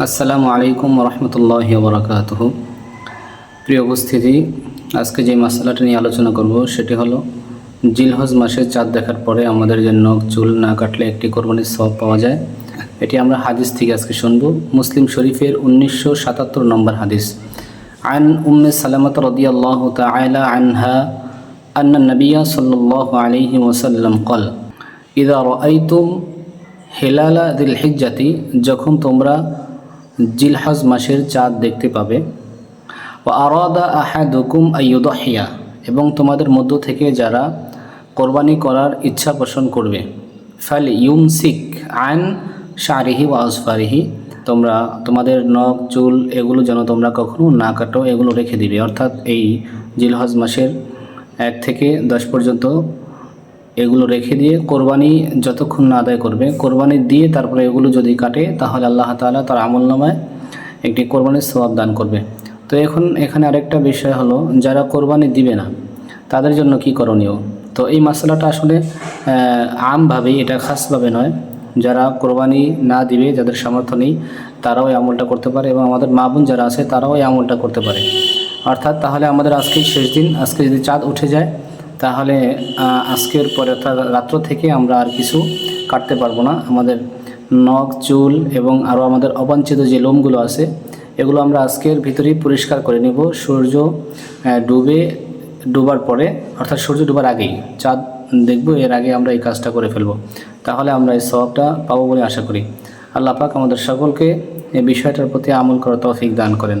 আসসালামু আলাইকুম রহমতুল্লাহ বরাকাত প্রিয় উপস্থিতি, আজকে যে মশলাটা নিয়ে আলোচনা করব সেটি হলো, জিলহজ মাসে চাঁদ দেখার পরে আমাদের যে নখ, চুল না কাটলে একটি কোরবানির সব পাওয়া যায়। এটি আমরা হাদিস থেকে আজকে শুনব। মুসলিম শরীফের উনিশশো সাতাত্তর নম্বর হাদিস। আন উম্মে সালামত রদিয়াল্লাহ তালা আনহা আন্না নবিয়া সাল্লাহ আলিহি ওসাল্লাম কল ইদা রাইতুম হেলালা দিল হিজাতি যখন তোমরা জিলহজ মাসের চাঁদ দেখতে পাবে। ও আরাদা আহাদুকুম আইয়ুদহিয়া, এবং তোমাদের মধ্য থেকে যারা কোরবানি করার ইচ্ছা পোষণ করবে। ফাল ইউমসিক আন শারিহি ও আসফারিহি, তোমরা, তোমাদের নখ, চুল, এগুলো যেন তোমরা কখনো না কাটো, এগুলো রেখে দিবে। অর্থাৎ এই জিলহজ মাসের এক থেকে দশ পর্যন্ত এগুলো রেখে দিয়ে কোরবানি যতক্ষণ না আদায় করবে, কোরবানি দিয়ে তারপরে এগুলো যদি কাটে, তাহলে আল্লাহ তাআলা তার আমল নামায় একটি কোরবানির সওয়াব দান করবে। তো এখন এখানে আরেকটা বিষয় হলো, যারা কোরবানি দিবে না, তাদের জন্য কি করণীয়? তো এই মশলাটা আসলে আমভাবেই, এটা খাসভাবে নয়। যারা কোরবানি না দিবে, যাদের সামর্থ্য নেই, তারাও এই আমলটা করতে পারে এবং আমাদের মা বোন যারা আছে, তারাও এই আমলটা করতে পারে। অর্থাৎ তাহলে আমাদের আজকেই শেষ দিন, আজকে যদি চাঁদ উঠে যায় তাহলে আজকের পরে অর্থাৎ রাত্র থেকে আমরা আর কিছু কাটতে পারব না। আমাদের নখ, চুল এবং আরও আমাদের অবাঞ্ছিত যে লোমগুলো আছে, এগুলো আমরা আজকের ভিতরেই পরিষ্কার করে নেব। সূর্য ডুবে, ডুবার পরে, অর্থাৎ সূর্য ডুবার আগেই। চাঁদ দেখব, এর আগে আমরা এই কাজটা করে ফেলব। তাহলে আমরা এই সবটা পাবো বলে আশা করি। আল্লাহ পাক আমাদের সকলকে এই বিষয়টার প্রতি আমল করার তৌফিক দান করেন।